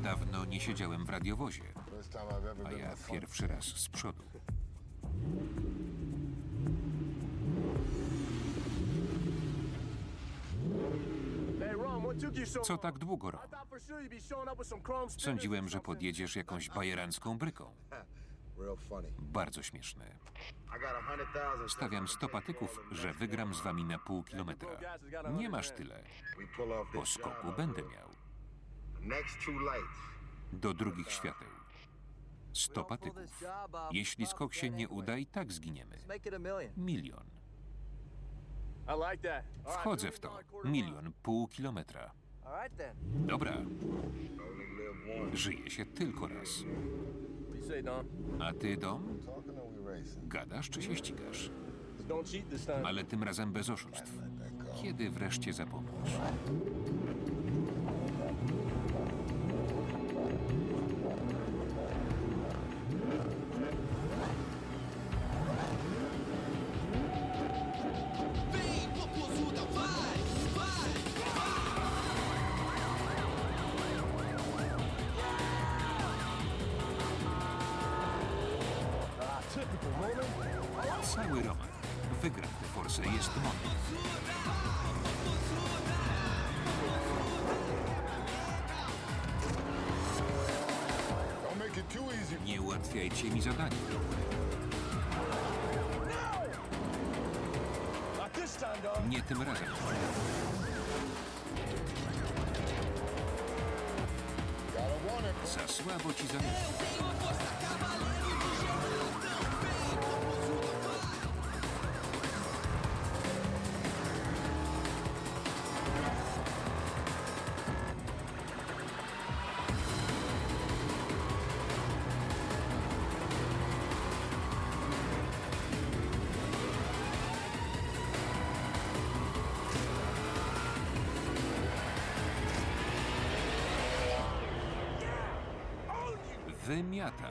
Dawno nie siedziałem w radiowozie, a ja pierwszy raz z przodu. Co tak długo, Ron? Sądziłem, że podjedziesz jakąś bajerancką bryką. Bardzo thousand. Stawiam 100 patyków, że wygram z wami na pół kilometra. Nie masz tyle. Po skoku będę miał. Do drugich świateł. 100 patyków. Jeśli skok się nie uda, i tak zginiemy. Milion. Wchodzę w to. Milion, pół kilometra. Dobra, żyje się tylko raz. A ty, Dom? Gadasz czy się ścigasz? Ale tym razem bez oszustw. Kiedy wreszcie zapomnisz? Cały Roman. Wygram tę forsę, jest easy. Nie ułatwiajcie mi zadania. Nie tym razem. Za słabo ci zamiast. wymiata.